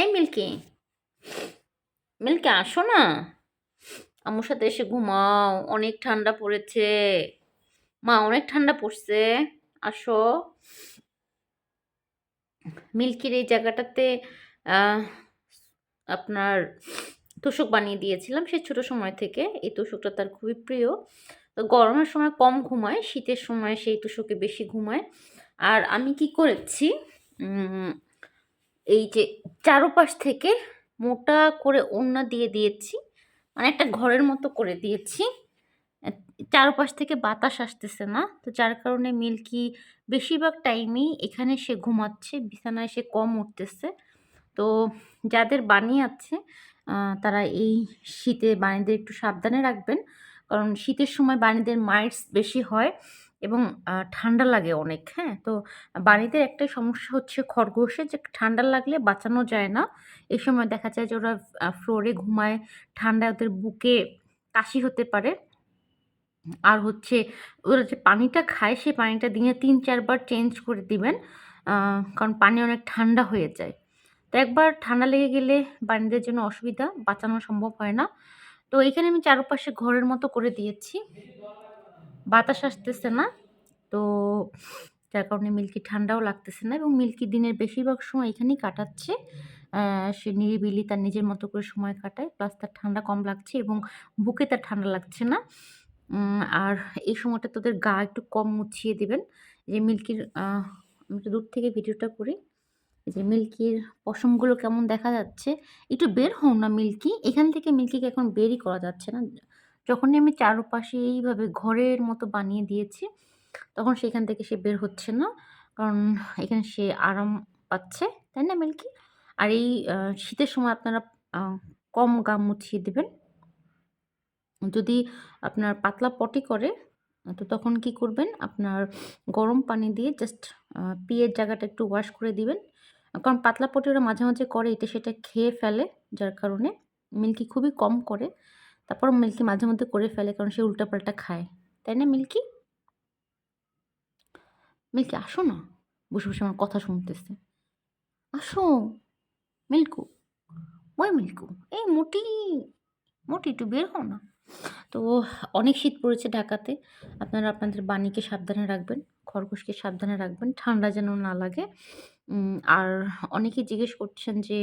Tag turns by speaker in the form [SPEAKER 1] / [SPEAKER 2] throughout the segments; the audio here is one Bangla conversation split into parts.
[SPEAKER 1] এই মিল্কি। মিল্কি, আসো না। আমার সাথে এসে ঘুমাও, অনেক ঠান্ডা পড়েছে। মা, অনেক ঠান্ডা পড়ছে। আসো। মিল্কির এই জায়গাটাতে আপনার তোষক বানিয়ে দিয়েছিলাম সে ছোট সময় থেকে। এই তোষকটা তার খুবই প্রিয়। তো গরমের সময় কম ঘুমায়, শীতের সময় সেই তোষকে বেশি ঘুমায়। আর আমি কি করেছি? এই যে চারোপাশ থেকে মোটা করে ওড়না দিয়ে দিয়েছি। মানে একটা ঘরের মতো করে দিয়েছি। চারপাশ থেকে বাতাস আসতেছে না। তো যার কারণে মিল্কি বেশিরভাগ টাইমেই এখানে সে ঘুমাচ্ছে। বিছানায় সে কম উঠতেছে। তো যাদের বাণী আছে তারা এই শীতে বাণীদের একটু সাবধানে রাখবেন। কারণ শীতের সময় বাণীদের মাইটস বেশি হয়। এবং ঠান্ডা লাগে অনেক হ্যাঁ? তো বাণীদের একটাই সমস্যা হচ্ছে খরগোশে যে ঠান্ডা লাগলে বাঁচানো যায় না। এই সময় দেখা যায় যে ওরা ফ্লোরে ঘুমায়, ঠান্ডায় ওদের বুকে কাশি হতে পারে। আর হচ্ছে ওরা যে পানিটা খায় সেই পানিটা দিনে তিন, চারবার চেঞ্জ করে দিবেন কারণ পানি অনেক ঠান্ডা হয়ে যায়। তো একবার ঠান্ডা লেগে গেলে বাণীদের জন্য অসুবিধা, বাঁচানো সম্ভব হয় না। তো এখানে আমি চারপাশে ঘরের মতো করে দিয়েছি। বাতাস আসতেছে না। তো যার কারণে মিল্কি ঠান্ডাও লাগতেছে না এবং মিল্কি দিনের বেশিরভাগ সময় এখানেই কাটাচ্ছে। সে নিরিবিলি তার নিজের মতো করে সময় কাটায় প্লাস তার ঠান্ডা কম লাগছে এবং বুকে তার ঠান্ডা লাগছে না। আর এই সময়টা তোদের গা একটু কম মুছিয়ে দেবেন। যে মিল্কির আমি একটু দূর থেকে ভিডিওটা করি। যে মিল্কির পশমগুলো কেমন দেখা যাচ্ছে? একটু বের হও না মিল্কি এখান থেকে মিল্কিকে এখন বেরই করা যাচ্ছে না। যখনই আমি চারপাশে এইভাবে ঘরের মতো বানিয়ে দিয়েছি, তখন সেখান থেকে সে বের হচ্ছে না। কারণ এখানে সে আরাম পাচ্ছে, তাই না মিল্কি? আর এই শীতের সময় আপনারা কম গাম মুছিয়ে দেবেন। যদি আপনার পাতলা পটি করে, তো তখন কি করবেন? আপনার গরম পানি দিয়ে জাস্ট পিয়ের জায়গাটা একটু ওয়াশ করে দিবেন। কারণ পাতলা পটি ওরা মাঝে মাঝে করে এটা সেটা খেয়ে ফেলে, যার কারণে মিল্কি খুবই কম করে। তারপর মিল্কি মাঝে মধ্যে করে ফেলে কারণ সে উল্টাপাল্টা খায়। তাই না, মিল্কি? মিল্কি, আসো না। বসে বসে আমার কথা শুনতেছে। আসো। মিল্কু। ওই মিল্কু। এই মোটি। মোটি, একটু বের হও না। তো অনেক শীত পড়েছে ঢাকাতে। আপনারা আপনাদের বাণীকে সাবধানে রাখবেন, খরগোশকে সাবধানে রাখবেন, ঠান্ডা যেন না লাগে। আর অনেকেই জিজ্ঞেস করছেন যে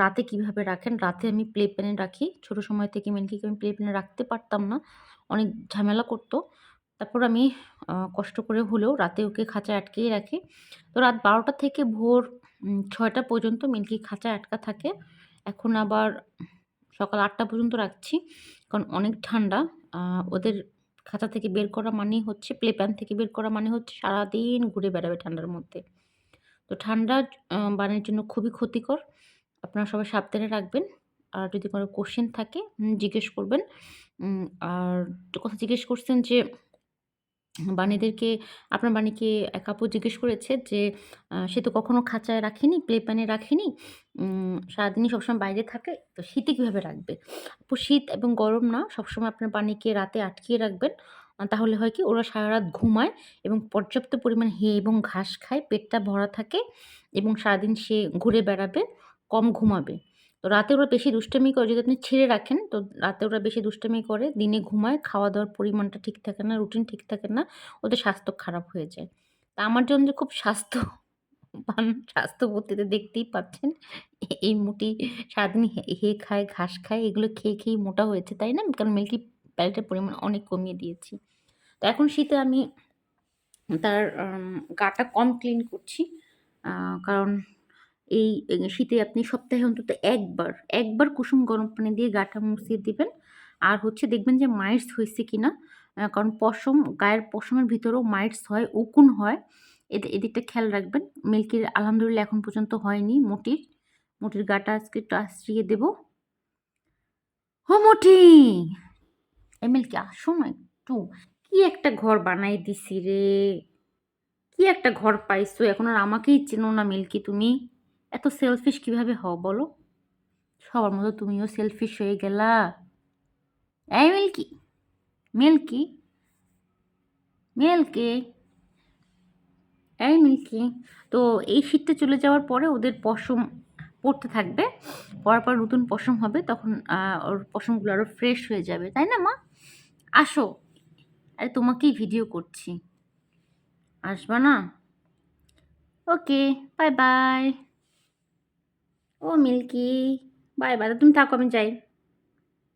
[SPEAKER 1] রাতে কীভাবে রাখেন? রাতে আমি প্লে প্যানে রাখি। ছোট সময় থেকে মিল্কিকে আমি প্লে প্যানে রাখতে পারতাম না। অনেক ঝামেলা করতো। তারপর আমি কষ্ট করে হলেও রাতে ওকে খাঁচায় আটকেই রাখি। তো রাত বারোটা থেকে ভোর ছয়টা পর্যন্ত মিল্কি খাঁচায় আটকা থাকে। এখন আবার সকাল আটটা পর্যন্ত রাখছি। কারণ অনেক ঠান্ডা। ওদের খাঁচা থেকে বের করা মানেই হচ্ছে, প্লে প্যান থেকে বের করা মানে হচ্ছে সারাদিন ঘুরে বেড়াবে ঠান্ডার মধ্যে। তো ঠান্ডা বানের জন্য খুবই ক্ষতিকর। আপনারা সবাই সাবধানে রাখবেন। আর যদি কোনো কোশ্চেন থাকে জিজ্ঞেস করবেন। আর কথা জিজ্ঞেস করছেন যে বাণীদেরকে আপনার বাণীকে এক আপু জিজ্ঞেস করেছে যে সে তো কখনো খাঁচায় রাখেনি প্লে প্যানে রাখেনি সারাদিনই সবসময় বাইরে থাকে, তো শীতে কীভাবে রাখবে? আপু, শীত এবং গরম না, সবসময় আপনার বাণীকে রাতে আটকিয়ে রাখবেন তাহলে হয় কি, ওরা সারা রাত ঘুমায় এবং পর্যাপ্ত পরিমাণ হে এবং ঘাস খায়, পেটটা ভরা থাকে এবং সারাদিন সে ঘুরে বেড়াবে, কম ঘুমাবে। রাতে ওরা বেশি দুষ্টামি করে, যদি আপনি ছেড়ে রাখেন, তো রাতে ওরা বেশি দুষ্টামি করে, দিনে ঘুমায় খাওয়া দাওয়ার পরিমাণটা ঠিক থাকে না রুটিন ঠিক থাকে না, ওদের স্বাস্থ্য খারাপ হয়ে যায়। তা আমার জন্য খুব স্বাস্থ্য বান স্বাস্থ্যবতীতে দেখতেই পাচ্ছেন, এই মুটি সারাদিন হে খায়, ঘাস খায়, এগুলো খেয়ে খেয়ে মোটা হয়েছে, তাই না? কারণ মিল্কি প্যালেটের পরিমাণ অনেক কমিয়ে দিয়েছি। তো এখন শীতে আমি তার গাটা কম ক্লিন করছি কারণ এই শীতে আপনি সপ্তাহে অন্তত একবার একবার কুসুম গরম পানি দিয়ে গাটা মুছিয়ে দিবেন। আর হচ্ছে দেখবেন যে মাইটস হয়েছে কিনা আহ, কারণ পশম গায়ের পশমের ভিতরেও মাইটস হয় উকুন হয়। এদি- এদিকটা খেয়াল রাখবেন। মিল্কির আলহামদুলিল্লাহ এখন পর্যন্ত হয়নি মোটির। মোটির গাটা আজকে একটু আশ্রিয়ে দেব। ও মোটি! এই মিল্কি আসো না একটু। কি একটা ঘর বানাই দিছি রে। কি একটা ঘর পাইছো? এখন আর আমাকেই চেনো না মিল্কি তুমি। এত সেলফিশ কীভাবে হও বলো? সবার মতো তুমিও সেলফিশ হয়ে গেলা। এই মিল্কি মিল্কি মিল্কি, এই মিল্কি। তো এই শীতটা চলে যাওয়ার পরে ওদের পশম পড়তে থাকবে। পড়ার পর নতুন পশম হবে, তখন ওর পশমগুলো আরও ফ্রেশ হয়ে যাবে। তাই না মা? আসো। আরে তোমাকেই ভিডিও করছি। আসবা না? ওকে বাই বাই ও মিল্কি বাই বাই তুমি থাকো আমি যাই।